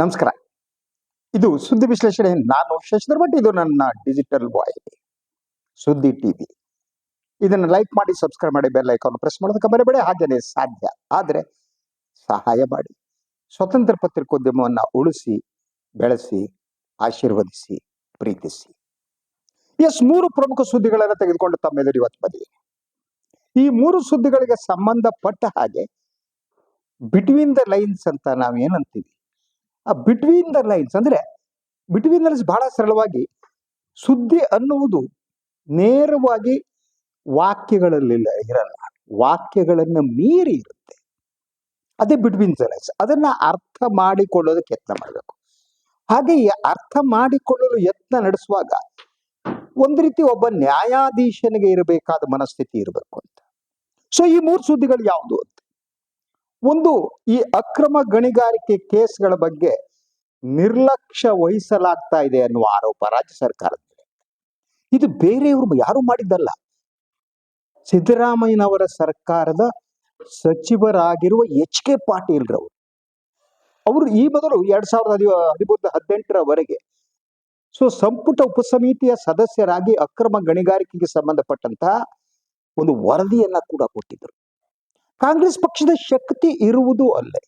ನಮಸ್ಕಾರ. ಇದು ಸುದ್ದಿ ವಿಶ್ಲೇಷಣೆ ನಾನು ಶಶಿಧರ್ ಭಟ್, ಇದು ನನ್ನ ಡಿಜಿಟಲ್ ಬಾಯ್ ಸುದ್ದಿ ಟಿವಿ ಇದನ್ನು ಲೈಕ್ ಮಾಡಿ ಸಬ್ಸ್ಕ್ರೈಬ್ ಮಾಡಿ ಬೆಲ್ ಐಕಾನ್ ಪ್ರೆಸ್ ಮಾಡೋದಕ್ಕೆ ಬರಬೇಡಿ ಹಾಗೇನೆ ಸಾಧ್ಯ ಆದರೆ ಸಹಾಯ ಮಾಡಿ. ಸ್ವತಂತ್ರ ಪತ್ರಿಕೋದ್ಯಮವನ್ನು ಉಳಿಸಿ, ಬೆಳೆಸಿ, ಆಶೀರ್ವದಿಸಿ, ಪ್ರೀತಿಸಿ. ಎಸ್ ಮೂರು ಪ್ರಮುಖ ಸುದ್ದಿಗಳನ್ನು ತೆಗೆದುಕೊಂಡು ತಮ್ಮ ಎದುರು ಇವತ್ತು ಬಂದಿದೆ ಈ ಮೂರು ಸುದ್ದಿಗಳಿಗೆ ಸಂಬಂಧಪಟ್ಟ ಹಾಗೆ ಬಿಟ್ವೀನ್ ದ ಲೈನ್ಸ್ ಅಂತ ನಾವು ಏನಂತೀವಿ ಆ ಬಿಟ್ವೀನ್ ದ ಲೈನ್ಸ್ ಅಂದ್ರೆ ಬಿಟ್ವೀನ್ ಲೈನ್ಸ್ ಬಹಳ ಸರಳವಾಗಿ ಸುದ್ದಿ ಅನ್ನುವುದು ನೇರವಾಗಿ ವಾಕ್ಯಗಳಲ್ಲಿ ಇರಲ್ಲ. ವಾಕ್ಯಗಳನ್ನು ಮೀರಿ ಇರುತ್ತೆ. ಅದೇ ಬಿಟ್ವೀನ್ ದ ಲೈನ್ಸ್ ಅದನ್ನ ಅರ್ಥ ಮಾಡಿಕೊಳ್ಳೋದಕ್ಕೆ ಯತ್ನ ಮಾಡಬೇಕು. ಹಾಗೆ ಅರ್ಥ ಮಾಡಿಕೊಳ್ಳಲು ಯತ್ನ ನಡೆಸುವಾಗ ಒಂದು ರೀತಿ ಒಬ್ಬ ನ್ಯಾಯಾಧೀಶನಿಗೆ ಇರಬೇಕಾದ ಮನಸ್ಥಿತಿ ಇರಬೇಕು ಅಂತ. ಸೊ ಈ ಮೂರು ಸುದ್ದಿಗಳು ಯಾವುದು? ಅಂತ ಒಂದು, ಈ ಅಕ್ರಮ ಗಣಿಗಾರಿಕೆ ಕೇಸ್ಗಳ ಬಗ್ಗೆ ನಿರ್ಲಕ್ಷ್ಯ ವಹಿಸಲಾಗ್ತಾ ಇದೆ ಅನ್ನುವ ಆರೋಪ ರಾಜ್ಯ ಸರ್ಕಾರದ ಮೇಲೆ. ಇದು ಬೇರೆಯವರು ಯಾರು ಮಾಡಿದ್ದಲ್ಲ. ಸಿದ್ದರಾಮಯ್ಯನವರ ಸರ್ಕಾರದ ಸಚಿವರಾಗಿರುವ ಎಚ್ ಕೆ ಪಾಟೀಲ್ ರವರು ಅವರು ಈ ಬದಲು ಎರಡ್ ಸಾವಿರದ ಹದಿ ಹದಿಮೂರು ಹದಿನೆಂಟರವರೆಗೆ ಸೊ ಸಂಪುಟ ಉಪಸಮಿತಿಯ ಸದಸ್ಯರಾಗಿ ಅಕ್ರಮ ಗಣಿಗಾರಿಕೆಗೆ ಸಂಬಂಧಪಟ್ಟಂತಹ ಒಂದು ವರದಿಯನ್ನ ಕೂಡ ಕೊಟ್ಟಿದ್ದರು. ಕಾಂಗ್ರೆಸ್ ಪಕ್ಷದ ಶಕ್ತಿ ಇರುವುದು ಅಲ್ಲೇ.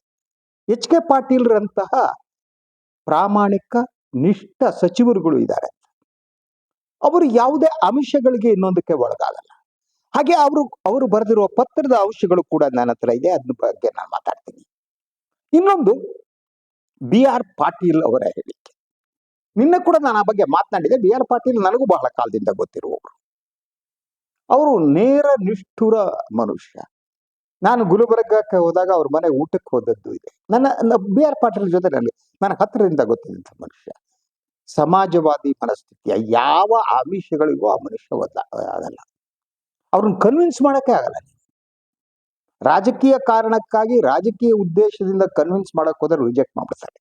ಎಚ್ ಕೆ ಪಾಟೀಲ್ರಂತಹ ಪ್ರಾಮಾಣಿಕ, ನಿಷ್ಠ ಸಚಿವರುಗಳು ಇದ್ದಾರೆ. ಅವರು ಯಾವುದೇ ಅಂಶಗಳಿಗೆ ಇನ್ನೊಂದಕ್ಕೆ ಒಳಗಾಗಲ್ಲ. ಹಾಗೆ ಅವರು ಅವರು ಬರೆದಿರುವ ಪತ್ರದ ಅಂಶಗಳು ಕೂಡ ನನ್ನ ಹತ್ರ ಇದೆ, ಅದ್ರ ಬಗ್ಗೆ ನಾನು ಮಾತಾಡ್ತೀನಿ. ಇನ್ನೊಂದು ಬಿ ಆರ್ ಪಾಟೀಲ್ ಅವರ ಹೇಳಿಕೆ. ನಿನ್ನೆ ಕೂಡ ನಾನು ಆ ಬಗ್ಗೆ ಮಾತನಾಡಿದೆ, ಬಿ ಆರ್ ಪಾಟೀಲ್ ನನಗೂ ಬಹಳ ಕಾಲದಿಂದ ಗೊತ್ತಿರುವವರು. ಅವರು ನೇರ ನಿಷ್ಠುರ ಮನುಷ್ಯ. ನಾನು ಗುಲ್ಬರ್ಗಕ್ಕೆ ಹೋದಾಗ ಅವ್ರ ಮನೆ ಊಟಕ್ಕೆ ಹೋದದ್ದು ಇದೆ. ನನ್ನ ಬಿ ಆರ್ ಪಾಟೀಲ್ ಜೊತೆ ನನಗೆ, ನನ್ನ ಹತ್ತಿರದಿಂದ ಗೊತ್ತಿದ್ದಂಥ ಮನುಷ್ಯ. ಸಮಾಜವಾದಿ ಮನಸ್ಥಿತಿಯ ಯಾವ ಆಮಿಷಗಳಿಗೂ ಆ ಮನುಷ್ಯ ಒದ್ದ ಆಗಲ್ಲ. ಅವ್ರನ್ನ ಕನ್ವಿನ್ಸ್ ಮಾಡಕ್ಕೆ ಆಗಲ್ಲ ರಾಜಕೀಯ ಕಾರಣಕ್ಕಾಗಿ, ರಾಜಕೀಯ ಉದ್ದೇಶದಿಂದ ಕನ್ವಿನ್ಸ್ ಮಾಡಕ್ ಹೋದ್ರೆ ರಿಜೆಕ್ಟ್ ಮಾಡ್ಬಿಡ್ತಾರೆ.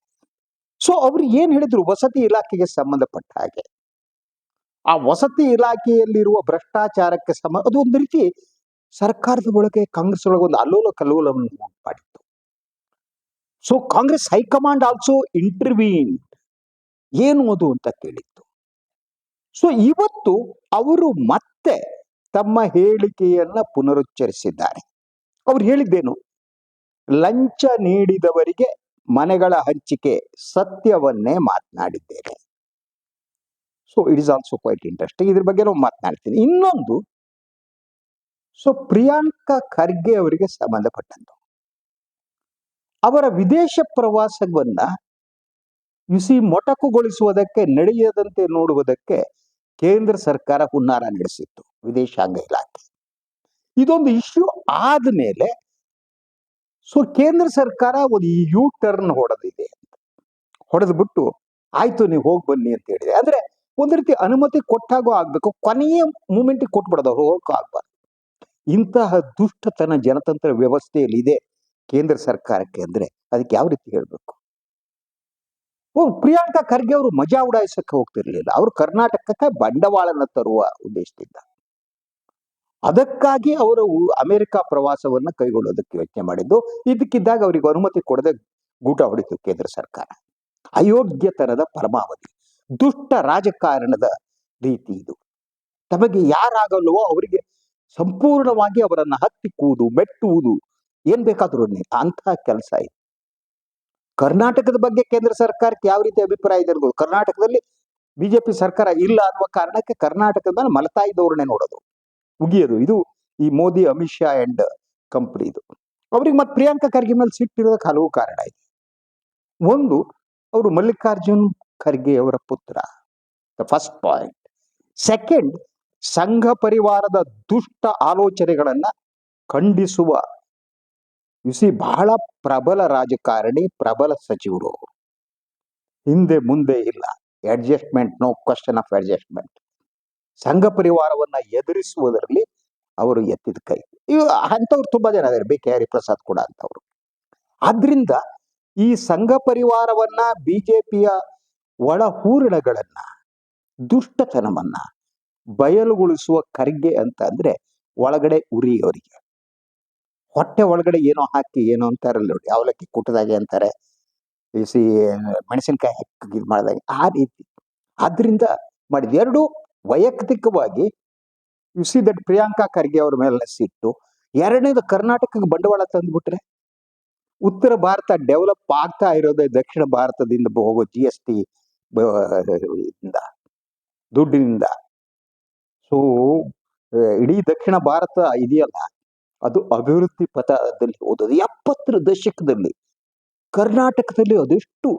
ಸೊ ಅವ್ರು ಏನ್ ಹೇಳಿದ್ರು? ವಸತಿ ಇಲಾಖೆಗೆ ಸಂಬಂಧಪಟ್ಟ ಹಾಗೆ. ಆ ವಸತಿ ಇಲಾಖೆಯಲ್ಲಿರುವ ಭ್ರಷ್ಟಾಚಾರಕ್ಕೆ ಸಂಬಂಧ ಅದು ಒಂದು ರೀತಿ ಸರ್ಕಾರದ ಒಳಗೆ ಕಾಂಗ್ರೆಸ್ ಒಳಗೆ ಒಂದು ಅಲ್ಲೋಲ ಕಲ್ಲೋಲವನ್ನು ಮಾಡಿತ್ತು so Congress high command also intervene ಏನು ಅದು ಅಂತ ಕೇಳಿತ್ತು. ಸೊ ಇವತ್ತು ಅವರು ಮತ್ತೆ ತಮ್ಮ ಹೇಳಿಕೆಯನ್ನ ಪುನರುಚ್ಚರಿಸಿದ್ದಾರೆ. ಅವ್ರು ಹೇಳಿದ್ದೇನು? ಲಂಚ ನೀಡಿದವರಿಗೆ ಮನೆಗಳ ಹಂಚಿಕೆ ಸತ್ಯವನ್ನೇ ಮಾತನಾಡಿದ್ದೇನೆ. So it is also quite interesting ಇದ್ರ ಬಗ್ಗೆ ನಾವು ಮಾತನಾಡ್ತೀನಿ. ಇನ್ನೊಂದು ಸೊ ಪ್ರಿಯಾಂಕಾ ಖರ್ಗೆ ಅವರಿಗೆ ಸಂಬಂಧಪಟ್ಟಂತ ಅವರ ವಿದೇಶ ಪ್ರವಾಸವನ್ನ ಯುಸಿ ಮೊಟಕುಗೊಳಿಸುವುದಕ್ಕೆ, ನಡೆಯದಂತೆ ನೋಡುವುದಕ್ಕೆ ಕೇಂದ್ರ ಸರ್ಕಾರ ಹುನ್ನಾರ ನಡೆಸಿತ್ತು, ವಿದೇಶಾಂಗ ಇಲಾಖೆ. ಇದೊಂದು ಇಶ್ಯೂ ಆದ್ಮೇಲೆ ಸೊ ಕೇಂದ್ರ ಸರ್ಕಾರ ಒಂದು ಯು ಟರ್ನ್ ಹೊಡೆದಿದೆ ಅಂತ. ಹೊಡೆದು ಬಿಟ್ಟು ಆಯ್ತು, ನೀವು ಹೋಗಿ ಬನ್ನಿ ಅಂತ ಹೇಳಿದೆ. ಅಂದ್ರೆ, ಒಂದು ರೀತಿ ಅನುಮತಿ ಕೊಟ್ಟಾಗೂ ಆಗ್ಬೇಕು, ಕೊನೆಯ ಮೂಮೆಂಟಿಗೆ ಕೊಟ್ಬಿಡೋದು, ಹೋಗಕ್ಕೂ ಆಗ್ಬಾರ್ದು. ಇಂತಹ ದುಷ್ಟತನ ಜನತಂತ್ರ ವ್ಯವಸ್ಥೆಯಲ್ಲಿ ಇದೆ ಕೇಂದ್ರ ಸರ್ಕಾರಕ್ಕೆ ಅಂದ್ರೆ ಅದಕ್ಕೆ ಯಾವ ರೀತಿ ಹೇಳಬೇಕು? ಓ, ಪ್ರಿಯಾಂಕಾ ಖರ್ಗೆ ಅವರು ಮಜಾ ಉಡಾಯಿಸಕ್ಕೆ ಹೋಗ್ತಿರ್ಲಿಲ್ಲ. ಅವರು ಕರ್ನಾಟಕಕ್ಕೆ ಬಂಡವಾಳನ ತರುವ ಉದ್ದೇಶದಿಂದ. ಅದಕ್ಕಾಗಿ ಅವರು ಅಮೆರಿಕ ಪ್ರವಾಸವನ್ನ ಕೈಗೊಳ್ಳೋದಕ್ಕೆ ಯೋಚನೆ ಮಾಡಿದ್ದು. ಇದಕ್ಕಿದ್ದಾಗ ಅವರಿಗೆ ಅನುಮತಿ ಕೊಡದೆ ಗೂಟ ಹೊಡಿತು ಕೇಂದ್ರ ಸರ್ಕಾರ. ಅಯೋಗ್ಯತನದ ಪರಮಾವಧಿ. ದುಷ್ಟ ರಾಜಕಾರಣದ ರೀತಿ ಇದು. ತಮಗೆ ಯಾರಾಗಲ್ವೋ ಅವರಿಗೆ ಸಂಪೂರ್ಣವಾಗಿ ಅವರನ್ನು ಹತ್ತಿಕ್ಕುವುದು ಮೆಟ್ಟುವುದು, ಏನ್ ಬೇಕಾದ್ರೂ ಅಂತಹ ಕೆಲಸ ಇದೆ. ಕರ್ನಾಟಕದ ಬಗ್ಗೆ ಕೇಂದ್ರ ಸರ್ಕಾರಕ್ಕೆ ಯಾವ ರೀತಿ ಅಭಿಪ್ರಾಯ ಇದೆ ಅನ್ಬೋದು ಕರ್ನಾಟಕದಲ್ಲಿ ಬಿಜೆಪಿ ಸರ್ಕಾರ ಇಲ್ಲ ಅನ್ನುವ ಕಾರಣಕ್ಕೆ ಕರ್ನಾಟಕದ ಮೇಲೆ ಮಲತಾಯಿ ಧೋರಣೆ ನೋಡೋದು. ಉಗಿಯೋದು. ಇದು ಈ ಮೋದಿ, ಅಮಿತ್ ಶಾ ಅಂಡ್ ಕಂಪನಿ ಇದು. ಅವ್ರಿಗೆ ಮತ್ತೆ ಪ್ರಿಯಾಂಕಾ ಖರ್ಗೆ ಮೇಲೆ ಸಿಟ್ಟಿರೋದಕ್ಕೆ ಹಲವು ಕಾರಣ ಇದೆ. ಒಂದು, ಅವರು ಮಲ್ಲಿಕಾರ್ಜುನ್ ಖರ್ಗೆ ಅವರ ಪುತ್ರ. ದ ಫಸ್ಟ್ ಪಾಯಿಂಟ್ ಸೆಕೆಂಡ್ ಸಂಘ ಪರಿವಾರದ ದುಷ್ಟ ಆಲೋಚನೆಗಳನ್ನ ಖಂಡಿಸುವ. ಯುಸಿ ಬಹಳ ಪ್ರಬಲ ರಾಜಕಾರಣಿ, ಪ್ರಬಲ ಸಚಿವರು. ಹಿಂದೆ ಮುಂದೆ ಇಲ್ಲ. Adjustment no question of adjustment ಸಂಘ ಪರಿವಾರವನ್ನ ಎದುರಿಸುವುದರಲ್ಲಿ ಅವರು ಎತ್ತಿದ ಕೈ. ಇವ ಅಂಥವ್ರು ತುಂಬಾ ಜನ ಇದ್ದಾರೆ ಬಿ ಕೆ ಹರಿಪ್ರಸಾದ್ ಕೂಡ ಅಂತವ್ರು ಆದ್ರಿಂದ ಈ ಸಂಘ ಪರಿವಾರವನ್ನ ಬಿಜೆಪಿಯ ಒಳ ಹೂರಣಗಳನ್ನ, ದುಷ್ಟತನವನ್ನ ಬಯಲುಗೊಳಿಸುವ ಖರ್ಗೆ ಅಂತ ಅಂದ್ರೆ ಒಳಗಡೆ ಉರಿ ಅವರಿಗೆ ಹೊಟ್ಟೆ ಒಳಗಡೆ ಏನೋ ಹಾಕಿ ಏನೋ ಅಂತಾರಲ್ಲ ನೋಡಿ, ಅವಲಕ್ಕಿ ಕುಟ್ಟದಾಗೆ ಅಂತಾರೆ. ಬಿಸಿ ಮೆಣಸಿನಕಾಯಿ ಹಾಕಿ ಇದು ಮಾಡಿದಾಗ ಆ ರೀತಿ. ಆದ್ರಿಂದ ಮಾಡಿದ ಎರಡು ವೈಯಕ್ತಿಕವಾಗಿ you see that Priyanka Kharge ಅವ್ರ ಮೇಲೆ ಸಿಟ್ಟು. ಎರಡನೇದು ಕರ್ನಾಟಕಕ್ಕೆ ಬಂಡವಾಳ ತಂದ್ಬಿಟ್ರೆ ಉತ್ತರ ಭಾರತ ಡೆವಲಪ್ ಆಗ್ತಾ ಇರೋದೇ ದಕ್ಷಿಣ ಭಾರತದಿಂದ ಹೋಗೋ ಜಿ ಎಸ್ ಟಿ ದುಡ್ಡಿನಿಂದ. ಸೊ ಇಡೀ ದಕ್ಷಿಣ ಭಾರತ ಇದೆಯಲ್ಲ, ಅದು ಅಭಿವೃದ್ಧಿ ಪಥದಲ್ಲಿ ಹೋದದ್ದು. ಎಪ್ಪತ್ತರ ದಶಕದಲ್ಲಿ, ಕರ್ನಾಟಕದಲ್ಲಿ ಅದೆಷ್ಟು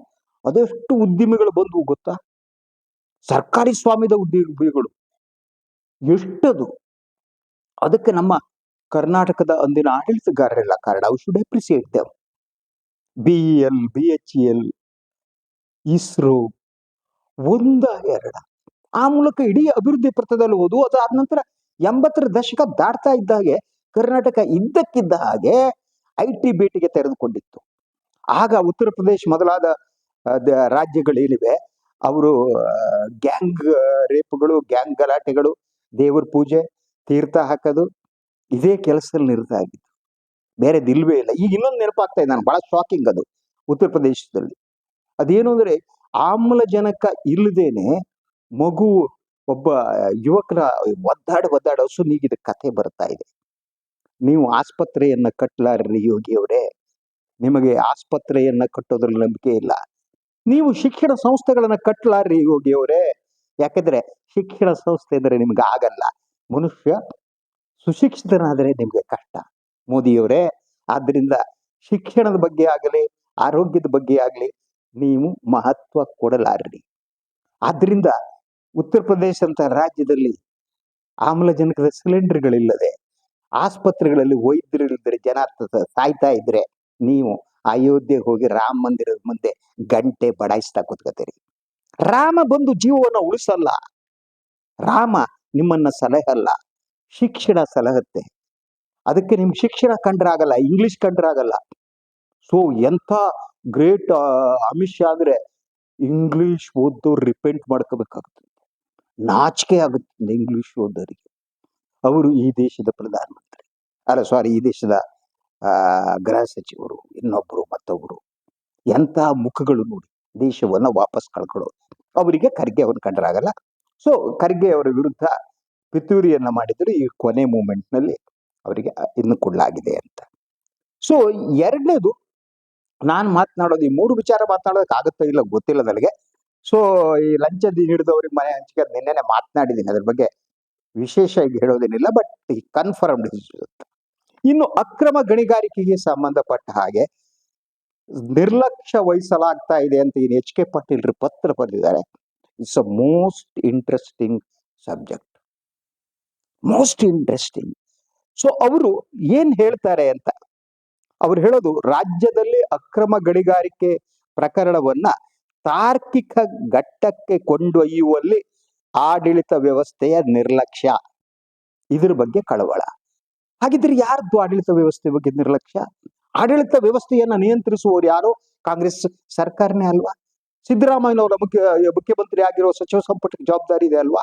ಅದೆಷ್ಟು ಉದ್ದಿಮೆಗಳು ಬಂದವು ಗೊತ್ತಾ? ಸರ್ಕಾರಿ ಸ್ವಾಮ್ಯದ ಉದ್ದಿಮೆಗಳು. ಎಷ್ಟದು. ಅದಕ್ಕೆ ನಮ್ಮ ಕರ್ನಾಟಕದ ಅಂದಿನ ಆಡಳಿತಗಾರರೆಲ್ಲ ಕಾರಣ ಅವು should appreciate them B L B H L ISRO, ಒಂದ, ಎರಡ. ಆ ಮೂಲಕ ಇಡೀ ಅಭಿವೃದ್ಧಿ ಪಥದಲ್ಲಿ ಹೋದು ಅದಾದ ನಂತರ ಎಂಬತ್ತರ ದಶಕ ದಾಟ್ತಾ ಇದ್ದ ಹಾಗೆ, ಕರ್ನಾಟಕ ಇದ್ದಕ್ಕಿದ್ದ ಹಾಗೆ ಐ ಟಿ ಬೇಟಿಗೆ ತೆರೆದುಕೊಂಡಿತ್ತು. ಆಗ ಉತ್ತರ ಪ್ರದೇಶ ಮೊದಲಾದ ರಾಜ್ಯಗಳೇನಿವೆ? ಅವರು ಗ್ಯಾಂಗ್ ರೇಪ್ಗಳು, ಗ್ಯಾಂಗ್ ಗಲಾಟೆಗಳು, ದೇವರ ಪೂಜೆ, ತೀರ್ಥ ಹಾಕೋದು, ಇದೇ ಕೆಲಸದಲ್ಲಿ ನಿರತ ಆಗಿತ್ತು ಬೇರೆ ದಿಲ್ವೇ ಇಲ್ಲ. ಈಗ ಇನ್ನೊಂದು ನೆನಪಾಗ್ತಾ ಇದೆ. ನಾನು ಬಹಳ ಶಾಕಿಂಗ್ ಅದು. ಉತ್ತರ ಪ್ರದೇಶದಲ್ಲಿ. ಅದೇನು ಅಂದ್ರೆ ಆಮ್ಲಜನಕ ಇಲ್ಲದೇನೆ ಮಗು ಒಬ್ಬ ಯುವಕರ ಒದ್ದಾಡ ಒದ್ದಾಡೋಸು ನೀಗಿದ ಕಥೆ ಬರ್ತಾ ಇದೆ. ನೀವು ಆಸ್ಪತ್ರೆಯನ್ನ ಕಟ್ಟಲಾರ್ರಿ ಯೋಗಿಯವರೇ ನಿಮಗೆ ಆಸ್ಪತ್ರೆಯನ್ನ ಕಟ್ಟೋದ್ರಲ್ಲಿ ನಂಬಿಕೆ ಇಲ್ಲ. ನೀವು ಶಿಕ್ಷಣ ಸಂಸ್ಥೆಗಳನ್ನ ಕಟ್ಟಲಾರ್ರಿ ಯೋಗಿಯವರೇ ಯಾಕಂದ್ರೆ ಶಿಕ್ಷಣ ಸಂಸ್ಥೆ ಅಂದ್ರೆ ನಿಮ್ಗೆ ಆಗಲ್ಲ. ಮನುಷ್ಯ ಸುಶಿಕ್ಷಿತನಾದರೆ ನಿಮ್ಗೆ ಕಷ್ಟ. ಮೋದಿಯವರೇ ಆದ್ದರಿಂದ ಶಿಕ್ಷಣದ ಬಗ್ಗೆ ಆಗಲಿ, ಆರೋಗ್ಯದ ಬಗ್ಗೆ ಆಗಲಿ, ನೀವು ಮಹತ್ವ ಕೊಡಲಾರ್ರಿ. ಆದ್ರಿಂದ ಉತ್ತರ ಪ್ರದೇಶ ಅಂತ ರಾಜ್ಯದಲ್ಲಿ ಆಮ್ಲಜನಕದ ಸಿಲಿಂಡರ್ಗಳಿಲ್ಲದೆ ಆಸ್ಪತ್ರೆಗಳಲ್ಲಿ ವೈದ್ಯರಿಲ್ಲದೆ ಜನ ಸಾಯ್ತಾ ಇದ್ರೆ ನೀವು ಅಯೋಧ್ಯೆಗೆ ಹೋಗಿ ರಾಮ ಮಂದಿರದ ಮುಂದೆ ಗಂಟೆ ಬಡಾಯಿಸ್ತಾ ಕೂತ್ಕೋತೀರಿ. ರಾಮ ಬಂದು ಜೀವವನ್ನ ಉಳಿಸಲ್ಲ. ರಾಮ ನಿಮ್ಮನ್ನ ಸಲಹಲ್ಲ. ಶಿಕ್ಷಣ ಸಲಹತ್ತೆ. ಅದಕ್ಕೆ ನಿಮ್ ಶಿಕ್ಷಣ ಕಂಡ್ರಾಗಲ್ಲ, ಇಂಗ್ಲಿಷ್ ಕಂಡ್ರಾಗಲ್ಲ. ಸೊ, ಎಂಥ ಗ್ರೇಟ್ ಅಮಿಷ್ ಆದ್ರೆ ಇಂಗ್ಲಿಷ್ ಓದೋರು ರಿಪೆಂಟ್ ಮಾಡ್ಕೋಬೇಕಾಗುತ್ತೆ. ನಾಚಿಕೆ ಆಗುತ್ತೆ ಇಂಗ್ಲಿಷ್ ಓದೋರಿಗೆ. ಅವರು ಈ ದೇಶದ ಪ್ರಧಾನಮಂತ್ರಿ. ಅಲ್ಲ ಸಾರಿ ಈ ದೇಶದ ಗೃಹ ಸಚಿವರು ಇನ್ನೊಬ್ಬರು ಮತ್ತೊಬ್ಬರು ಎಂಥ ಮುಖಗಳು ನೋಡಿ, ದೇಶವನ್ನ ವಾಪಸ್ ಕಳ್ಕೊಳ್ಳೋದು ಅವರಿಗೆ ಖರ್ಗೆ ಅವ್ರನ್ನ ಕಂಡ್ರಾಗಲ್ಲ. ಸೊ ಖರ್ಗೆ ಅವರ ವಿರುದ್ಧ ಪಿತೂರಿಯನ್ನ ಮಾಡಿದರೆ ಈ ಕೊನೆ ಮೂಮೆಂಟ್ನಲ್ಲಿ ಅವರಿಗೆ ಇನ್ನು ಕೊಡಲಾಗಿದೆ ಅಂತ. ಸೊ ಎರಡನೇದು, ನಾನು ಮಾತನಾಡೋದು, ಈ ಮೂರು ವಿಚಾರ ಮಾತನಾಡೋದಕ್ಕೆ ಆಗುತ್ತೋ ಇಲ್ಲ ಗೊತ್ತಿಲ್ಲ ನನಗೆ. ಸೊ ಈ ಲಂಚ ನೀಡಿದವ್ರಿಗೆ ಮನೆ ಹಂಚಿಕೆ ನಿನ್ನೆ ನಿನ್ನೆನೆ ಮಾತನಾಡಿದ್ದೀನಿ. ಅದ್ರ ಬಗ್ಗೆ ವಿಶೇಷವಾಗಿ ಹೇಳೋದೇನಿಲ್ಲ ಬಟ್ ಕನ್ಫರ್ಮ್ಡ್ ಇನ್ನು ಅಕ್ರಮ ಗಣಿಗಾರಿಕೆಗೆ ಸಂಬಂಧಪಟ್ಟ ಹಾಗೆ ನಿರ್ಲಕ್ಷ್ಯ ವಹಿಸಲಾಗ್ತಾ ಇದೆ ಅಂತ ಏನು ಎಚ್ ಕೆ ಪಾಟೀಲ್ ಪತ್ರ ಬರೆದಿದ್ದಾರೆ. It's a most interesting subject most interesting so ಅವರು ಏನ್ ಹೇಳ್ತಾರೆ ಅಂತ? ಅವ್ರು ಹೇಳೋದು, ರಾಜ್ಯದಲ್ಲಿ ಅಕ್ರಮ ಗಣಿಗಾರಿಕೆ ಪ್ರಕರಣವನ್ನ ತಾರ್ಕಿಕ ಘಟ್ಟಕ್ಕೆ ಕೊಂಡೊಯ್ಯುವಲ್ಲಿ ಆಡಳಿತ ವ್ಯವಸ್ಥೆಯ ನಿರ್ಲಕ್ಷ್ಯ. ಇದ್ರ ಬಗ್ಗೆ ಕಳವಳ. ಹಾಗಿದ್ರೆ ಯಾರ್ದು ಆಡಳಿತ ವ್ಯವಸ್ಥೆ ಬಗ್ಗೆ ನಿರ್ಲಕ್ಷ್ಯ? ಆಡಳಿತ ವ್ಯವಸ್ಥೆಯನ್ನ ನಿಯಂತ್ರಿಸುವವರು ಯಾರು? ಕಾಂಗ್ರೆಸ್ ಸರ್ಕಾರನೇ ಅಲ್ವಾ? ಸಿದ್ದರಾಮಯ್ಯನವರ ಮುಖ್ಯ, ಮುಖ್ಯಮಂತ್ರಿ ಆಗಿರೋ ಸಚಿವ ಸಂಪುಟಕ್ಕೆ ಜವಾಬ್ದಾರಿ ಇದೆ ಅಲ್ವಾ?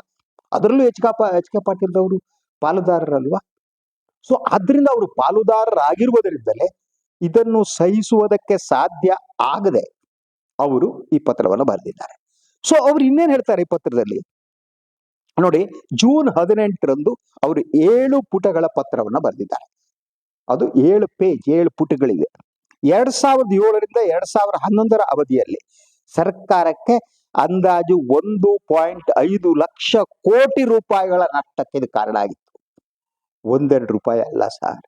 ಅದರಲ್ಲೂ ಎಚ್ ಕ, ಎಚ್ ಕೆ ಪಾಟೀಲ್ ಅವರು ಪಾಲುದಾರರಲ್ವಾ? ಸೊ ಆದ್ರಿಂದ ಅವರು ಪಾಲುದಾರರಾಗಿರುವುದರಿಂದಲೇ ಇದನ್ನು ಸಹಿಸುವುದಕ್ಕೆ ಸಾಧ್ಯ ಆಗದೆ ಅವರು ಈ ಪತ್ರವನ್ನು ಬರೆದಿದ್ದಾರೆ. ಸೊ ಅವ್ರು ಇನ್ನೇನ್ ಹೇಳ್ತಾರೆ ಈ ಪತ್ರದಲ್ಲಿ? ನೋಡಿ, ಜೂನ್ ಹದಿನೆಂಟರಂದು ಅವರು ಏಳು ಪುಟಗಳ ಪತ್ರವನ್ನ ಬರೆದಿದ್ದಾರೆ. ಅದು ಏಳು ಪೇಜ್, ಏಳು ಪುಟಗಳಿವೆ. ಎರಡ್ ಸಾವಿರದ ಏಳರಿಂದ ಎರಡ್ ಸಾವಿರದ ಹನ್ನೊಂದರ ಅವಧಿಯಲ್ಲಿ ಸರ್ಕಾರಕ್ಕೆ ಅಂದಾಜು ಒಂದು ಪಾಯಿಂಟ್ ಐದು ಲಕ್ಷ ಕೋಟಿ ರೂಪಾಯಿಗಳ ನಷ್ಟಕ್ಕೆ ಇದು ಕಾರಣ ಆಗಿತ್ತು. ಒಂದೆರಡು ರೂಪಾಯಿ ಅಲ್ಲ ಸರ್.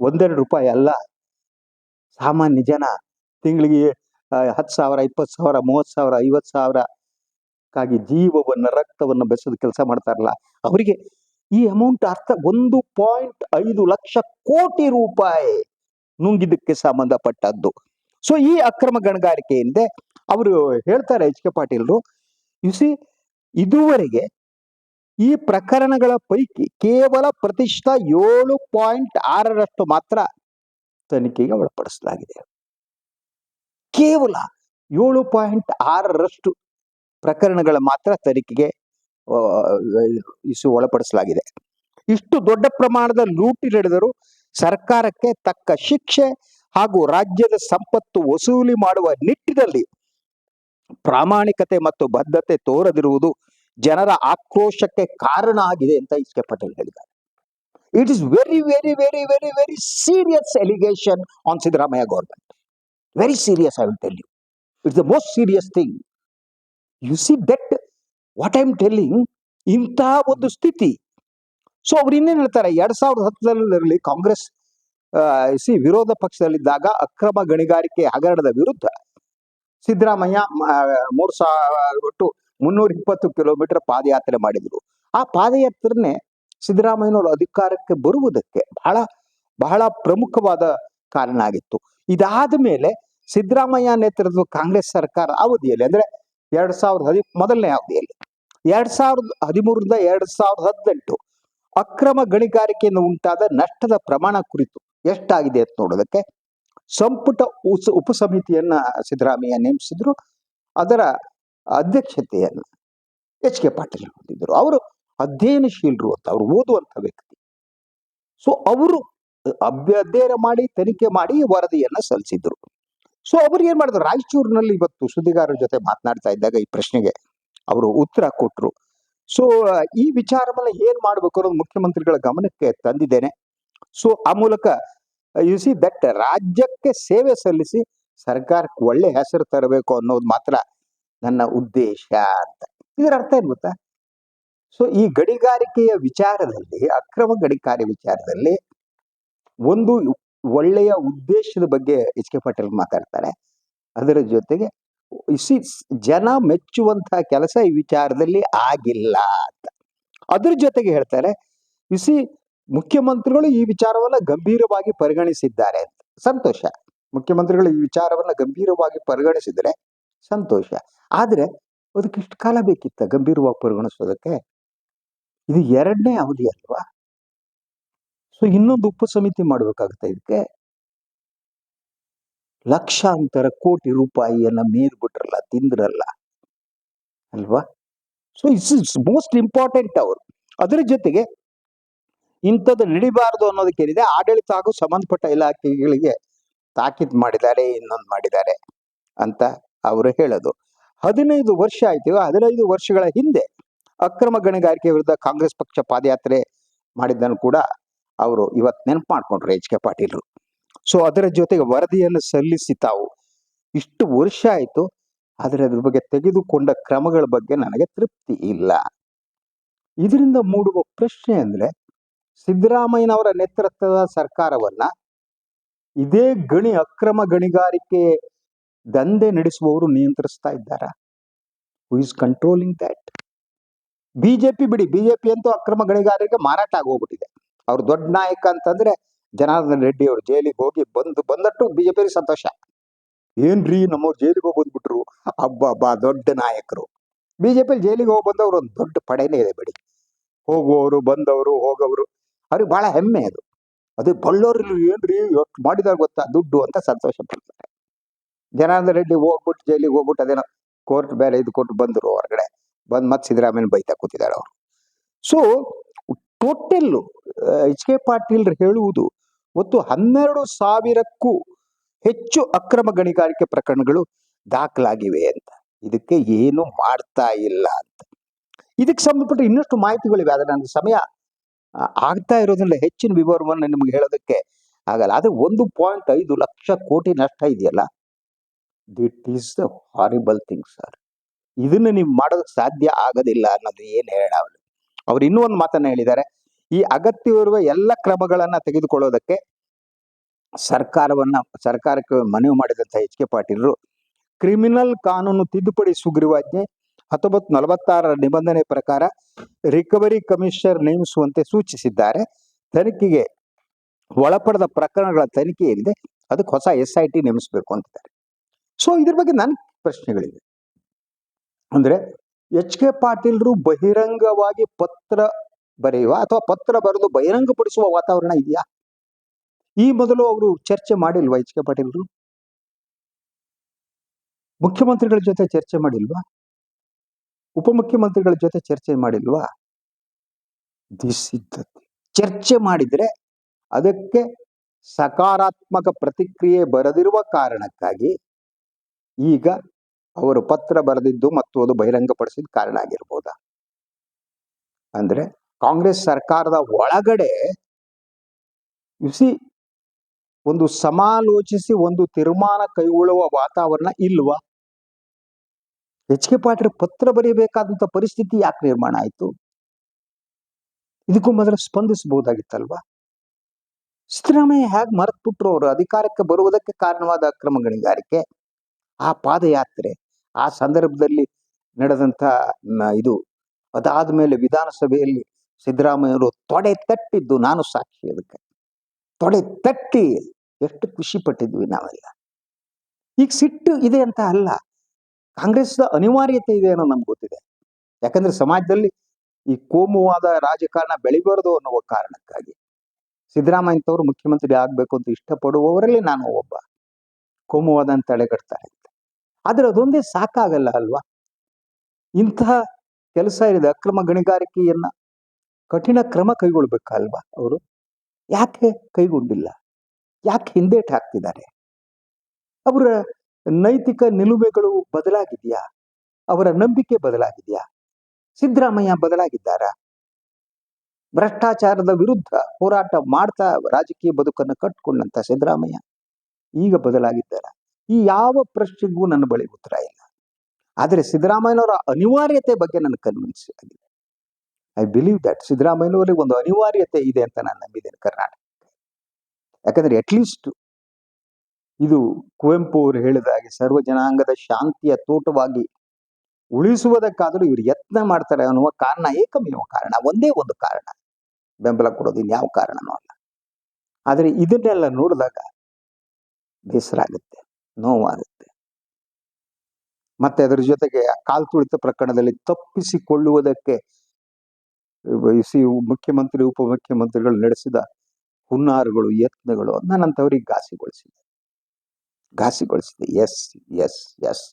ಒಂದೆರಡು ರೂಪಾಯಿ ಅಲ್ಲ. ಸಾಮಾನ್ಯ ಜನ ತಿಂಗಳಿಗೆ ಹತ್ತು ಸಾವಿರ, ಇಪ್ಪತ್ತು ಸಾವಿರ, ಮೂವತ್ತು ಸಾವಿರ, ಐವತ್ತು ಸಾವಿರಕ್ಕಾಗಿ ಜೀವವನ್ನ, ರಕ್ತವನ್ನ ಬೆಸದ ಕೆಲಸ ಮಾಡ್ತಾರಲ್ಲ, ಅವರಿಗೆ ಈ ಅಮೌಂಟ್ ಅರ್ಥ ಒಂದು ಪಾಯಿಂಟ್ ಐದು ಲಕ್ಷ ಕೋಟಿ ರೂಪಾಯಿ ನುಂಗಿದ್ದಕ್ಕೆ ಸಂಬಂಧಪಟ್ಟದ್ದು. ಸೊ ಈ ಅಕ್ರಮ ಗಣಗಾರಿಕೆಯಿಂದ ಅವರು ಹೇಳ್ತಾರೆ ಎಚ್ ಕೆ ಪಾಟೀಲ್ರು ಸಿ ಇದುವರೆಗೆ ಈ ಪ್ರಕರಣಗಳ ಪೈಕಿ ಕೇವಲ ಪ್ರತಿಶತ ಏಳು ಪಾಯಿಂಟ್ ಆರರಷ್ಟು ಮಾತ್ರ ತನಿಖೆಗೆ ಒಳಪಡಿಸಲಾಗಿದೆ. ಕೇವಲ ಏಳು ಪಾಯಿಂಟ್ ಆರರಷ್ಟು ಪ್ರಕರಣಗಳ ಮಾತ್ರ ತನಿಖೆಗೆ ಇಸು ಒಳಪಡಿಸಲಾಗಿದೆ. ಇಷ್ಟು ದೊಡ್ಡ ಪ್ರಮಾಣದ ಲೂಟಿ ನಡೆದರೂ ಸರ್ಕಾರಕ್ಕೆ ತಕ್ಕ ಶಿಕ್ಷೆ ಹಾಗೂ ರಾಜ್ಯದ ಸಂಪತ್ತು ವಸೂಲಿ ಮಾಡುವ ನಿಟ್ಟಿನಲ್ಲಿ ಪ್ರಾಮಾಣಿಕತೆ ಮತ್ತು ಬದ್ಧತೆ ತೋರದಿರುವುದು ಜನರ ಆಕ್ರೋಶಕ್ಕೆ ಕಾರಣ ಆಗಿದೆ ಅಂತ ಎಚ್ ಕೆ ಪಟೇಲ್ ಹೇಳಿದ್ದಾರೆ. It is very very very very very serious allegation on Siddaramaiah government very serious I will tell you it's the most serious thing you see that what I am telling ಇಂತಹ ಒಂದು ಸ್ಥಿತಿ. So ಅವ್ರು ಇನ್ನೇನು ಹೇಳ್ತಾರೆ? ಎರಡ್ ಸಾವಿರದ ಹತ್ತರಲ್ಲಿ Congress C ವಿರೋಧ ಪಕ್ಷದಲ್ಲಿದ್ದಾಗ ಅಕ್ರಮ ಗಣಿಗಾರಿಕೆ ಹಗರಣದ ವಿರುದ್ಧ ಸಿದ್ದರಾಮಯ್ಯ ಮೂರ್ ಸಾವಿರ ಒಟ್ಟು ಮುನ್ನೂರ ಇಪ್ಪತ್ತು ಕಿಲೋಮೀಟರ್ ಪಾದಯಾತ್ರೆ ಮಾಡಿದ್ರು. ಆ ಪಾದಯಾತ್ರೆನೆ ಸಿದ್ದರಾಮಯ್ಯನವರು ಅಧಿಕಾರಕ್ಕೆ ಬರುವುದಕ್ಕೆ ಬಹಳ ಬಹಳ ಪ್ರಮುಖವಾದ ಕಾರಣ ಆಗಿತ್ತು. ಇದಾದ ಮೇಲೆ ಸಿದ್ದರಾಮಯ್ಯ ನೇತೃತ್ವದ ಕಾಂಗ್ರೆಸ್ ಸರ್ಕಾರ ಅವಧಿಯಲ್ಲಿ, ಅಂದ್ರೆ ಎರಡ್ ಸಾವಿರದ ಹದಿ, ಮೊದಲನೇ ಅವಧಿಯಲ್ಲಿ, ಎರಡ್ ಸಾವಿರದ ಹದಿಮೂರರಿಂದ ಎರಡ್ ಸಾವಿರದ ಹದಿನೆಂಟು ಅಕ್ರಮ ಗಣಿಗಾರಿಕೆಯಿಂದ ಉಂಟಾದ ನಷ್ಟದ ಪ್ರಮಾಣ ಕುರಿತು ಎಷ್ಟಾಗಿದೆ ಅಂತ ನೋಡೋದಕ್ಕೆ ಸಂಪುಟ ಉಸ, ಉಪಸಮಿತಿಯನ್ನ ಸಿದ್ದರಾಮಯ್ಯ ನೇಮಿಸಿದ್ರು. ಅದರ ಅಧ್ಯಕ್ಷತೆಯನ್ನ ಎಚ್ ಕೆ ಪಾಟೀಲ್ ಹೊಂದಿದ್ರು ಅವರು ಅಧ್ಯಯನಶೀಲರು ಅಂತ, ಅವರು ಓದುವಂತ ವ್ಯಕ್ತಿ. ಸೊ ಅವರು ಅಧ್ಯಯನ ಮಾಡಿ, ತನಿಖೆ ಮಾಡಿ ವರದಿಯನ್ನ ಸಲ್ಲಿಸಿದ್ರು. ಸೊ ಅವರು ಏನ್ ಮಾಡಿದ್ರು? ರಾಯಚೂರಿನಲ್ಲಿ ಇವತ್ತು ಸುದ್ದಿಗಾರರ ಜೊತೆ ಮಾತನಾಡ್ತಾ ಇದ್ದಾಗ ಈ ಪ್ರಶ್ನೆಗೆ ಅವರು ಉತ್ತರ ಕೊಟ್ರು. ಸೊ ಈ ವಿಚಾರವನ್ನ ಏನ್ ಮಾಡ್ಬೇಕು ಅನ್ನೋದು ಮುಖ್ಯಮಂತ್ರಿಗಳ ಗಮನಕ್ಕೆ ತಂದಿದ್ದೇನೆ. ಸೊ ಆ ಮೂಲಕ ಯು ಸಿ ದಟ್ ರಾಜ್ಯಕ್ಕೆ ಸೇವೆ ಸಲ್ಲಿಸಿ ಸರ್ಕಾರಕ್ಕೆ ಒಳ್ಳೆ ಹೆಸರು ತರಬೇಕು ಅನ್ನೋದು ಮಾತ್ರ ನನ್ನ ಉದ್ದೇಶ ಅಂತ. ಇದರ ಅರ್ಥ ಏನ್ ಗೊತ್ತಾ? ಸೊ ಈ ಗಣಿಗಾರಿಕೆಯ ವಿಚಾರದಲ್ಲಿ, ಅಕ್ರಮ ಗಡಿಕಾರಿ ವಿಚಾರದಲ್ಲಿ ಒಂದು ಒಳ್ಳೆಯ ಉದ್ದೇಶದ ಬಗ್ಗೆ ಎಚ್ ಕೆ ಪಾಟೀಲ್ ಮಾತಾಡ್ತಾರೆ. ಅದರ ಜೊತೆಗೆ ಸಿ ಜನ ಮೆಚ್ಚುವಂತಹ ಕೆಲಸ ಈ ವಿಚಾರದಲ್ಲಿ ಆಗಿಲ್ಲ ಅಂತ. ಅದ್ರ ಜೊತೆಗೆ ಹೇಳ್ತಾರೆ ಇಸಿ ಮುಖ್ಯಮಂತ್ರಿಗಳು ಈ ವಿಚಾರವನ್ನ ಗಂಭೀರವಾಗಿ ಪರಿಗಣಿಸಿದ್ದಾರೆ ಅಂತ. ಸಂತೋಷ. ಮುಖ್ಯಮಂತ್ರಿಗಳು ಈ ವಿಚಾರವನ್ನ ಗಂಭೀರವಾಗಿ ಪರಿಗಣಿಸಿದರೆ ಸಂತೋಷ. ಆದರೆ ಅದಕ್ಕೆ ಇಷ್ಟು ಕಾಲ ಬೇಕಿತ್ತ ಗಂಭೀರವಾಗಿ ಪರಿಗಣಿಸೋದಕ್ಕೆ? ಇದು ಎರಡನೇ ಅವಧಿ ಅಲ್ವಾ? ಸೊ ಇನ್ನೊಂದು ಉಪಸಮಿತಿ ಮಾಡಬೇಕಾಗುತ್ತೆ. ಇದಕ್ಕೆ ಲಕ್ಷಾಂತರ ಕೋಟಿ ರೂಪಾಯಿಯನ್ನ ಮೀರ್ಬಿಟ್ರಲ್ಲ, ತಿಂದ್ರಲ್ಲ. ಅಲ್ವಾ? So it's it's most important ಅವರು. ಅದರ ಜೊತೆಗೆ ಇಂಥದ್ದು ನಡಿಬಾರದು ಅನ್ನೋದಕ್ಕೇನಿದೆ ಆಡಳಿತ ಹಾಗೂ ಸಂಬಂಧಪಟ್ಟ ಇಲಾಖೆಗಳಿಗೆ ತಾಕೀತ್ ಮಾಡಿದ್ದಾರೆ, ಇನ್ನೊಂದು ಮಾಡಿದ್ದಾರೆ ಅಂತ ಅವರು ಹೇಳೋದು. ಹದಿನೈದು ವರ್ಷ ಆಯ್ತು, ಹದಿನೈದು ವರ್ಷಗಳ ಹಿಂದೆ ಅಕ್ರಮ ಗಣಿಗಾರಿಕೆ ವಿರುದ್ಧ ಕಾಂಗ್ರೆಸ್ ಪಕ್ಷ ಪಾದಯಾತ್ರೆ ಮಾಡಿದ್ದನ್ನು ಕೂಡ ಅವರು ಇವತ್ತು ನೆನಪು ಮಾಡ್ಕೊಂಡ್ರು ಎಚ್ ಕೆ ಪಾಟೀಲ್ರು. ಸೊ ಅದರ ಜೊತೆಗೆ ವರದಿಯನ್ನು ಸಲ್ಲಿಸಿ ತಾವು ಇಷ್ಟು ವರ್ಷ ಆಯ್ತು, ಆದರೆ ಅದ್ರ ಬಗ್ಗೆ ತೆಗೆದುಕೊಂಡ ಕ್ರಮಗಳ ಬಗ್ಗೆ ನನಗೆ ತೃಪ್ತಿ ಇಲ್ಲ. ಇದರಿಂದ ಮೂಡುವ ಪ್ರಶ್ನೆ ಅಂದ್ರೆ, ಸಿದ್ದರಾಮಯ್ಯನವರ ನೇತೃತ್ವದ ಸರ್ಕಾರವನ್ನ ಇದೇ ಗಣಿ, ಅಕ್ರಮ ಗಣಿಗಾರಿಕೆ ದಂಧೆ ನಡೆಸುವವರು ನಿಯಂತ್ರಿಸ್ತಾ ಇದ್ದಾರಾ? Who is controlling that BJP ಬಿಡಿ ಬಿಜೆಪಿ ಅಂತೂ ಅಕ್ರಮ ಗಣಿಗಾರಿಕೆ ಮಾರಾಟ ಆಗೋಗ್ಬಿಟ್ಟಿದೆ. ಅವ್ರ ದೊಡ್ಡ ನಾಯಕ ಅಂತಂದ್ರೆ ಜನಾರ್ದನ್ ರೆಡ್ಡಿ ಅವರು ಜೈಲಿಗೆ ಹೋಗಿ ಬಂದು ಬಂದಟ್ಟು ಬಿಜೆಪಿ ಸಂತೋಷ. ಏನ್ರಿ ನಮ್ಮವ್ರು ಜೈಲಿಗೆ ಹೋಗಿ ಬಂದ್ಬಿಟ್ರು? ಹಬ್ಬ ಹಬ್ಬ ದೊಡ್ಡ ನಾಯಕರು. ಬಿಜೆಪಿ ಜೈಲಿಗೆ ಹೋಗಿ ಬಂದವರು ಒಂದು ದೊಡ್ಡ ಪಡೆನೇ ಇದೆ ಬಿಡಿ. ಹೋಗುವವರು, ಬಂದವರು ಹೋಗೋರು ಅವ್ರಿಗೆ ಬಹಳ ಹೆಮ್ಮೆ ಅದು. ಅದು ಬಳ್ಳೋರ್ ಏನ್ರಿ ಎಷ್ಟು ಮಾಡಿದಾಗ ಗೊತ್ತಾ? ದುಡ್ಡು ಅಂತ ಸಂತೋಷ ಪಡ್ತಾರೆ. ಜನಾರ್ದನ್ ರೆಡ್ಡಿ ಹೋಗ್ಬಿಟ್ಟು ಜೈಲಿಗೆ ಹೋಗ್ಬಿಟ್ಟು ಅದೇನೋ ಕೋರ್ಟ್ ಬೇರೆ ಇದು ಕೊಟ್ಟು ಬಂದರು ಹೊರಗಡೆ. ಬಂದ್ ಮತ್ತೆ ಸಿದ್ದರಾಮಯ್ಯ ಬೈತಾ ಕೂತಿದ್ದಾರೆ ಅವರು. So total H K Patil ಹೇಳುವುದು ಒಟ್ಟು ಹನ್ನೆರಡು ಸಾವಿರಕ್ಕೂ ಹೆಚ್ಚು ಅಕ್ರಮ ಗಣಿಗಾರಿಕೆ ಪ್ರಕರಣಗಳು ದಾಖಲಾಗಿವೆ ಅಂತ. ಇದಕ್ಕೆ ಏನು ಮಾಡ್ತಾ ಇಲ್ಲ ಅಂತ. ಇದಕ್ಕೆ ಸಂಬಂಧಪಟ್ಟ ಇನ್ನಷ್ಟು ಮಾಹಿತಿಗಳಿವೆ, ಆದರೆ ನನ್ನ ಸಮಯ ಆಗ್ತಾ ಇರೋದ್ರಿಂದ ಹೆಚ್ಚಿನ ವಿವರವನ್ನು ನಿಮ್ಗೆ ಹೇಳೋದಕ್ಕೆ ಆಗಲ್ಲ. ಆದರೆ ಒಂದು ಪಾಯಿಂಟ್ ಐದು ಲಕ್ಷ ಕೋಟಿ ನಷ್ಟ ಇದೆಯಲ್ಲ? This is the horrible thing sir ಇದನ್ನು ನೀವು ಮಾಡೋದಕ್ಕೆ ಸಾಧ್ಯ ಆಗೋದಿಲ್ಲ ಅನ್ನೋದು ಏನು ಹೇಳ ಅವರು ಇನ್ನೂ ಒಂದು ಮಾತನ್ನ ಹೇಳಿದ್ದಾರೆ. ಈ ಅಗತ್ಯವಿರುವ ಎಲ್ಲ ಕ್ರಮಗಳನ್ನ ತೆಗೆದುಕೊಳ್ಳೋದಕ್ಕೆ ಸರ್ಕಾರವನ್ನ, ಸರ್ಕಾರಕ್ಕೆ ಮನವಿ ಮಾಡಿದಂತ ಎಚ್ ಕೆ ಪಾಟೀಲರು ಕ್ರಿಮಿನಲ್ ಕಾನೂನು ತಿದ್ದುಪಡಿ ಸುಗ್ರೀವಾಜ್ಞೆ ಹತ್ತೊಂಬತ್ತು ನಲವತ್ತಾರರ ನಿಬಂಧನೆ ಪ್ರಕಾರ ರಿಕವರಿ ಕಮಿಷನರ್ ನೇಮಿಸುವಂತೆ ಸೂಚಿಸಿದ್ದಾರೆ. ತನಿಖೆಗೆ ಒಳಪಡದ ಪ್ರಕರಣಗಳ ತನಿಖೆ ಏನಿದೆ, ಅದಕ್ಕೆ ಹೊಸ ಎಸ್ ಐ ಟಿ ನೇಮಿಸಬೇಕು ಅಂತಿದ್ದಾರೆ. ಸೊ ಇದ್ರ ಬಗ್ಗೆ ನನ್ ಪ್ರಶ್ನೆಗಳಿವೆ. ಅಂದ್ರೆ ಎಚ್ ಕೆ ಪಾಟೀಲ್ರು ಬಹಿರಂಗವಾಗಿ ಪತ್ರ ಬರೆಯುವ ಅಥವಾ ಪತ್ರ ಬರೆದು ಬಹಿರಂಗಪಡಿಸುವ ವಾತಾವರಣ ಇದೆಯಾ? ಈ ಮೊದಲು ಅವರು ಚರ್ಚೆ ಮಾಡಿಲ್ವಾ ಎಚ್ ಕೆ ಪಾಟೀಲ್ರು? ಮುಖ್ಯಮಂತ್ರಿಗಳ ಜೊತೆ ಚರ್ಚೆ ಮಾಡಿಲ್ವಾ? ಉಪಮುಖ್ಯಮಂತ್ರಿಗಳ ಜೊತೆ ಚರ್ಚೆ ಮಾಡಿಲ್ವಾ? ದಿಸ್ ಚರ್ಚೆ ಮಾಡಿದ್ರೆ ಅದಕ್ಕೆ ಸಕಾರಾತ್ಮಕ ಪ್ರತಿಕ್ರಿಯೆ ಬರದಿರುವ ಕಾರಣಕ್ಕಾಗಿ ಈಗ ಅವರು ಪತ್ರ ಬರೆದಿದ್ದು ಮತ್ತು ಅದು ಬಹಿರಂಗಪಡಿಸಿದ ಕಾರಣ ಆಗಿರ್ಬೋದ? ಅಂದ್ರೆ ಕಾಂಗ್ರೆಸ್ ಸರ್ಕಾರದ ಒಳಗಡೆ ಯುಸಿ ಒಂದು ಸಮಾಲೋಚಿಸಿ ಒಂದು ತೀರ್ಮಾನ ಕೈಗೊಳ್ಳುವ ವಾತಾವರಣ ಇಲ್ವಾ? ಎಚ್ ಕೆ ಪಾಟೀಲ್ ಪತ್ರ ಬರೀಬೇಕಾದಂತ ಪರಿಸ್ಥಿತಿ ಯಾಕೆ ನಿರ್ಮಾಣ ಆಯ್ತು? ಇದಕ್ಕೂ ಮೊದಲು ಸ್ಪಂದಿಸಬಹುದಾಗಿತ್ತಲ್ವಾ? ಸಿದ್ದರಾಮಯ್ಯ ಹೇಗೆ ಮರೆತುಬಿಟ್ರು? ಅವರು ಅಧಿಕಾರಕ್ಕೆ ಬರುವುದಕ್ಕೆ ಕಾರಣವಾದ ಅಕ್ರಮ ಗಣಿಗಾರಿಕೆ, ಆ ಪಾದಯಾತ್ರೆ. ಆ ಸಂದರ್ಭದಲ್ಲಿ ನಡೆದಂತ ಮ, ಇದು. ಅದಾದ ಮೇಲೆ ವಿಧಾನಸಭೆಯಲ್ಲಿ ಸಿದ್ದರಾಮಯ್ಯವರು ತೊಡೆ ತಟ್ಟಿದ್ದು ನಾನು ಸಾಕ್ಷಿ ಅದಕ್ಕೆ. ತೊಡೆ ತಟ್ಟಿ ಎಷ್ಟು ಖುಷಿ ಪಟ್ಟಿದ್ವಿ ನಾವೆಲ್ಲ. ಈಗ ಸಿಟ್ಟು ಇದೆ ಅಂತ ಅಲ್ಲ. ಕಾಂಗ್ರೆಸ್ನ ಅನಿವಾರ್ಯತೆ ಇದೆ ಅನ್ನೋ ನಮ್ಗೆ ಗೊತ್ತಿದೆ. ಯಾಕಂದ್ರೆ ಸಮಾಜದಲ್ಲಿ ಈ ಕೋಮುವಾದ ರಾಜಕಾರಣ ಬೆಳಿಬಾರದು ಅನ್ನುವ ಕಾರಣಕ್ಕಾಗಿ. ಸಿದ್ದರಾಮಯ್ಯಂತವ್ರು ಮುಖ್ಯಮಂತ್ರಿ ಆಗ್ಬೇಕು ಅಂತ ಇಷ್ಟಪಡುವವರಲ್ಲಿ ನಾನು ಒಬ್ಬ. ಕೋಮುವಾದ ಅಂತ ತಡೆಗಟ್ತಾರೆ ಆದ್ರೆ ಅದೊಂದೇ ಸಾಕಾಗಲ್ಲ ಅಲ್ವಾ? ಇಂತಹ ಕೆಲಸ ಇದೆ ಅಕ್ರಮ ಗಣಿಗಾರಿಕೆಯನ್ನ ಕಠಿಣ ಕ್ರಮ ಕೈಗೊಳ್ಬೇಕಲ್ವಾ ಅವರು? ಯಾಕೆ ಕೈಗೊಂಡಿಲ್ಲ? ಯಾಕೆ ಹಿಂದೇಟ್ ಹಾಕ್ತಿದ್ದಾರೆ? ಅವರ ನೈತಿಕ ನಿಲುವೆಗಳು ಬದಲಾಗಿದೆಯಾ? ಅವರ ನಂಬಿಕೆ ಬದಲಾಗಿದೆಯಾ? ಸಿದ್ದರಾಮಯ್ಯ ಬದಲಾಗಿದ್ದಾರಾ? ಭ್ರಷ್ಟಾಚಾರದ ವಿರುದ್ಧ ಹೋರಾಟ ಮಾಡ್ತಾ ರಾಜಕೀಯ ಬದುಕನ್ನು ಕಟ್ಕೊಂಡಂತ ಸಿದ್ದರಾಮಯ್ಯ ಈಗ ಬದಲಾಗಿದ್ದಾರ? ಈ ಯಾವ ಪ್ರಶ್ನೆಗೂ ನನ್ನ ಬಳಿ ಉತ್ತರ ಇಲ್ಲ. ಆದರೆ ಸಿದ್ದರಾಮಯ್ಯನವರ ಅನಿವಾರ್ಯತೆ ಬಗ್ಗೆ ನನ್ನ ಕನ್ವಿನ್ಸ್ ಆಗಿದೆ ಐ ಬಿಲೀವ್ ದಟ್ ಸಿದ್ದರಾಮಯ್ಯನವರಿಗೆ ಒಂದು ಅನಿವಾರ್ಯತೆ ಇದೆ ಅಂತ ನಾನು ನಂಬಿದ್ದೇನೆ ಕರ್ನಾಟಕ ಯಾಕಂದ್ರೆ ಅಟ್ಲೀಸ್ಟ್ ಇದು ಕುವೆಂಪು ಅವರು ಹೇಳಿದ ಹಾಗೆ ಸರ್ವ ಜನಾಂಗದ ಶಾಂತಿಯ ತೋಟವಾಗಿ ಉಳಿಸುವುದಕ್ಕಾದರೂ ಇವರು ಯತ್ನ ಮಾಡ್ತಾರೆ ಅನ್ನುವ ಕಾರಣ, ಏಕಮೇವ ಕಾರಣ, ಒಂದೇ ಒಂದು ಕಾರಣ. ಬೆಂಬಲ ಕೊಡೋದು ಇನ್ಯಾವ ಕಾರಣನೂ ಅಲ್ಲ. ಆದರೆ ಇದನ್ನೆಲ್ಲ ನೋಡಿದಾಗ ಬೇಸರ ಆಗುತ್ತೆ ನೋವಾಗುತ್ತೆ. ಮತ್ತೆ ಅದರ ಜೊತೆಗೆ ಕಾಲ್ ತುಳಿತ ಪ್ರಕರಣದಲ್ಲಿ ತಪ್ಪಿಸಿಕೊಳ್ಳುವುದಕ್ಕೆ ಸಿ ಮುಖ್ಯಮಂತ್ರಿ, ಉಪಮುಖ್ಯಮಂತ್ರಿಗಳು ನಡೆಸಿದ ಹುನ್ನಾರುಗಳು, ಯತ್ನಗಳು ನನ್ನಂಥವ್ರಿಗೆ ಘಾಸಿಗೊಳಿಸಿದೆ. ಘಾಸಿಗೊಳಿಸಿದೆ. S S S.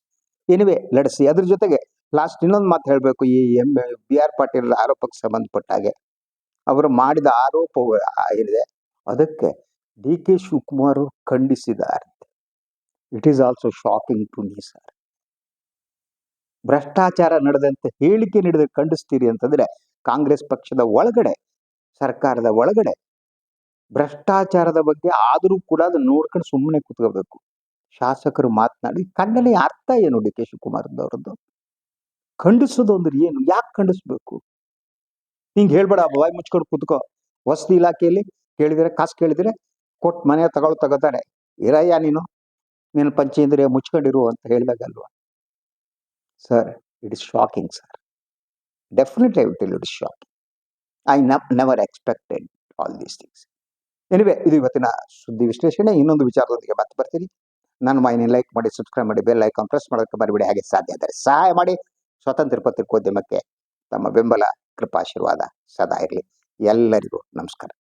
ಎನಿವೆ ನಡೆಸಿ ಅದ್ರ ಜೊತೆಗೆ ಲಾಸ್ಟ್ ಇನ್ನೊಂದು ಮಾತು ಹೇಳಬೇಕು. ಈ ಎಂ, ಬಿ ಆರ್ ಪಾಟೀಲ್ ಆರೋಪಕ್ಕೆ ಸಂಬಂಧಪಟ್ಟ ಹಾಗೆ ಅವರು ಮಾಡಿದ ಆರೋಪ ಏನಿದೆ? ಅದಕ್ಕೆ ಡಿ ಕೆ ಶಿವಕುಮಾರ್ ಖಂಡಿಸಿದ್ದಾರೆ. It is also shocking to me sir ಭ್ರಷ್ಟಾಚಾರ ನಡೆದಂತೆ ಹೇಳಿಕೆ ನೀಡಿದ ಖಂಡಿಸ್ತೀರಿ ಅಂತಂದ್ರೆ ಕಾಂಗ್ರೆಸ್ ಪಕ್ಷದ ಒಳಗಡೆ, ಸರ್ಕಾರದ ಒಳಗಡೆ ಭ್ರಷ್ಟಾಚಾರದ ಬಗ್ಗೆ ಆದರೂ ಕೂಡ ಅದನ್ನ ನೋಡ್ಕೊಂಡು ಸುಮ್ಮನೆ ಕುತ್ಕೋಬೇಕು. ಶಾಸಕರು ಮಾತನಾಡಿ ಕನ್ನಡ ಅರ್ಥ ಏನು ಡಿ. ಕೆ. ಶಿವಕುಮಾರ್ ಅವರದ್ದು ಖಂಡಿಸೋದು ಅಂದ್ರೆ ಏನು? ಯಾಕೆ ಖಂಡಿಸ್ಬೇಕು? ಹಿಂಗೆ ಹೇಳ್ಬೇಡ, ಬಾಯ್ ಮುಚ್ಕೊಂಡು ಕೂತ್ಕೋ. ವಸತಿ ಇಲಾಖೆಯಲ್ಲಿ ಕೇಳಿದರೆ, ಕಾಸು ಕೇಳಿದರೆ ಕೊಟ್ಟು ಮನೆ ತಗೊಳ್ ತಗೋತಾರೆ. ಇರಯ್ಯ ನೀನು. ನೀನು ಪಂಚೇಂದ್ರಿಯ ಮುಚ್ಕೊಂಡಿರು ಅಂತ ಹೇಳಿದಾಗಲ್ವಾ? Sir it is shocking sir definitely I will it is shocking I never expected all these things anyway ಇದು ಇವತ್ತಿನ ಸುದ್ದಿ ವಿಶ್ಲೇಷಣೆ. ಇನ್ನೊಂದು ವಿಚಾರದೊಂದಿಗೆ ಮತ್ತೆ ಬರ್ತೀನಿ. ನನ್ನ ಮಾಹಿನಿ ಲೈಕ್ ಮಾಡಿ ಸಬ್ಸ್ಕ್ರೈಬ್ ಮಾಡಿ ಬೆಲ್ ಐಕಾನ್ ಪ್ರೆಸ್ ಮಾಡೋಕ್ಕೆ ಬರಬೇಡಿ ಹಾಗೆ ಸಾಧ್ಯ ಆದರೆ ಸಹಾಯ ಮಾಡಿ. ಸ್ವತಂತ್ರ ಪತ್ರಿಕೋದ್ಯಮಕ್ಕೆ ತಮ್ಮ ಬೆಂಬಲ, ಕೃಪಾಶೀರ್ವಾದ ಸದಾ ಇರಲಿ. ಎಲ್ಲರಿಗೂ ನಮಸ್ಕಾರ.